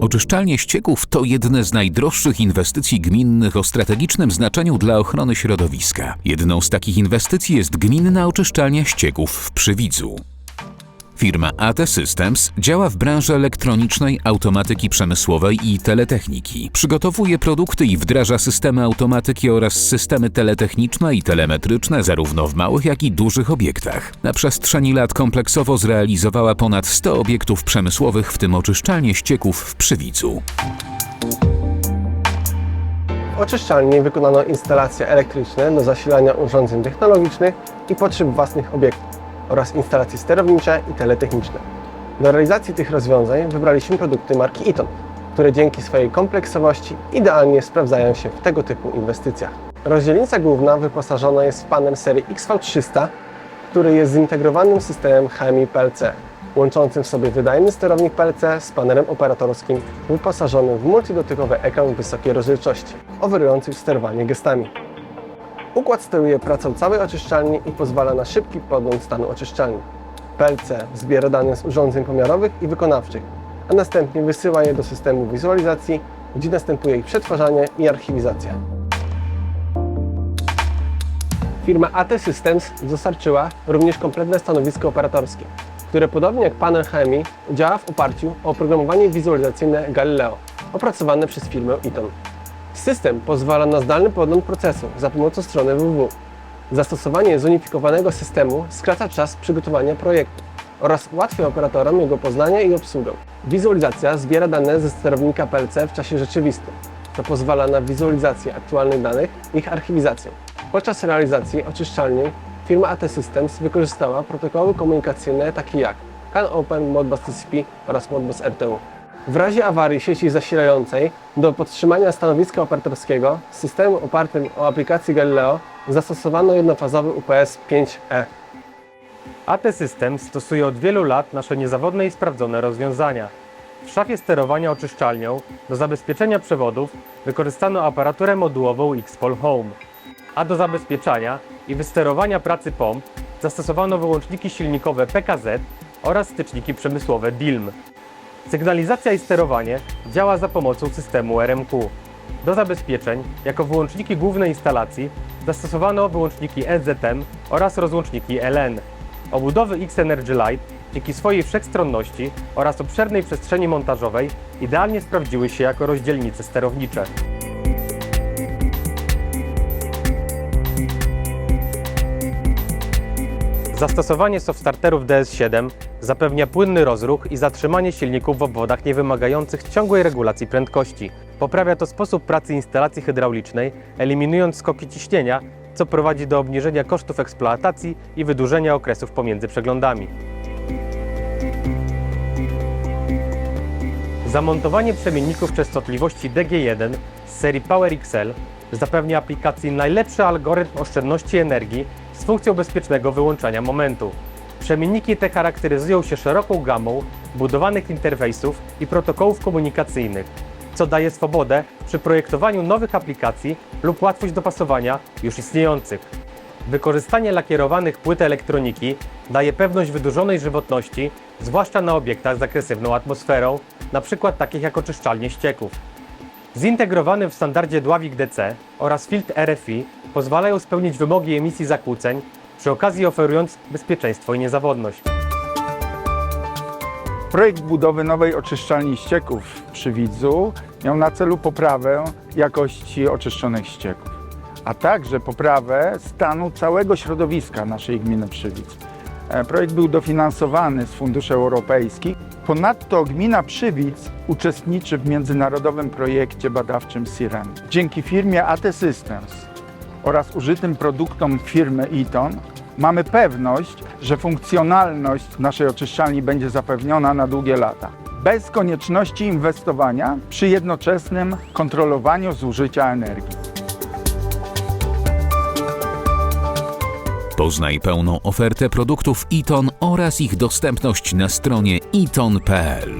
Oczyszczalnie ścieków to jedne z najdroższych inwestycji gminnych o strategicznym znaczeniu dla ochrony środowiska. Jedną z takich inwestycji jest gminna oczyszczalnia ścieków w Przywidzu. Firma AT Systems działa w branży elektronicznej, automatyki przemysłowej i teletechniki. Przygotowuje produkty i wdraża systemy automatyki oraz systemy teletechniczne i telemetryczne zarówno w małych, jak i dużych obiektach. Na przestrzeni lat kompleksowo zrealizowała ponad 100 obiektów przemysłowych, w tym oczyszczalnie ścieków w Przywidzu. W oczyszczalni wykonano instalacje elektryczne do zasilania urządzeń technologicznych i potrzeb własnych obiektów oraz instalacje sterownicze i teletechniczne. Do realizacji tych rozwiązań wybraliśmy produkty marki Eaton, które dzięki swojej kompleksowości idealnie sprawdzają się w tego typu inwestycjach. Rozdzielnica główna wyposażona jest w panel serii XV300, który jest zintegrowanym systemem chemii PLC, łączącym w sobie wydajny sterownik PLC z panelem operatorskim wyposażonym w multidotykowy ekran wysokiej rozdzielczości, oferujący sterowanie gestami. Układ steruje pracą całej oczyszczalni i pozwala na szybki podgląd stanu oczyszczalni. PLC zbiera dane z urządzeń pomiarowych i wykonawczych, a następnie wysyła je do systemu wizualizacji, gdzie następuje ich przetwarzanie i archiwizacja. Firma AT Systems dostarczyła również kompletne stanowisko operatorskie, które podobnie jak panel chemii działa w oparciu o oprogramowanie wizualizacyjne Galileo, opracowane przez firmę Eaton. System pozwala na zdalny podgląd procesu za pomocą strony www. Zastosowanie zunifikowanego systemu skraca czas przygotowania projektu oraz ułatwia operatorom jego poznanie i obsługę. Wizualizacja zbiera dane ze sterownika PLC w czasie rzeczywistym. To pozwala na wizualizację aktualnych danych i ich archiwizację. Podczas realizacji oczyszczalni firma AT Systems wykorzystała protokoły komunikacyjne takie jak CAN Open, Modbus TCP oraz Modbus RTU. W razie awarii sieci zasilającej do podtrzymania stanowiska operatorskiego z systemem opartym o aplikację Galileo zastosowano jednofazowy UPS 5E. AT System stosuje od wielu lat nasze niezawodne i sprawdzone rozwiązania. W szafie sterowania oczyszczalnią do zabezpieczenia przewodów wykorzystano aparaturę modułową Xpol Home, a do zabezpieczania i wysterowania pracy pomp zastosowano wyłączniki silnikowe PKZ oraz styczniki przemysłowe DILM. Sygnalizacja i sterowanie działa za pomocą systemu RMQ. Do zabezpieczeń, jako wyłączniki głównej instalacji, zastosowano wyłączniki NZM oraz rozłączniki LN. Obudowy X-Energy Light dzięki swojej wszechstronności oraz obszernej przestrzeni montażowej idealnie sprawdziły się jako rozdzielnice sterownicze. Zastosowanie softstarterów DS7 zapewnia płynny rozruch i zatrzymanie silników w obwodach niewymagających ciągłej regulacji prędkości. Poprawia to sposób pracy instalacji hydraulicznej, eliminując skoki ciśnienia, co prowadzi do obniżenia kosztów eksploatacji i wydłużenia okresów pomiędzy przeglądami. Zamontowanie przemienników częstotliwości DG1 z serii Power XL zapewnia aplikacji najlepszy algorytm oszczędności energii z funkcją bezpiecznego wyłączania momentu. Przemienniki te charakteryzują się szeroką gamą budowanych interfejsów i protokołów komunikacyjnych, co daje swobodę przy projektowaniu nowych aplikacji lub łatwość dopasowania już istniejących. Wykorzystanie lakierowanych płyt elektroniki daje pewność wydłużonej żywotności, zwłaszcza na obiektach z agresywną atmosferą, np. takich jak oczyszczalnie ścieków. Zintegrowany w standardzie Dławik DC oraz filtr RFI pozwalają spełnić wymogi emisji zakłóceń, przy okazji oferując bezpieczeństwo i niezawodność. Projekt budowy nowej oczyszczalni ścieków przy Widzu miał na celu poprawę jakości oczyszczonych ścieków, a także poprawę stanu całego środowiska naszej gminy Przywidz. E, Projekt był dofinansowany z funduszy europejskich. Ponadto gmina Przywidz uczestniczy w międzynarodowym projekcie badawczym SIREN. Dzięki firmie AT Systems oraz użytym produktom firmy Eaton mamy pewność, że funkcjonalność naszej oczyszczalni będzie zapewniona na długie lata. Bez konieczności inwestowania przy jednoczesnym kontrolowaniu zużycia energii. Poznaj pełną ofertę produktów Eaton oraz ich dostępność na stronie eaton.pl.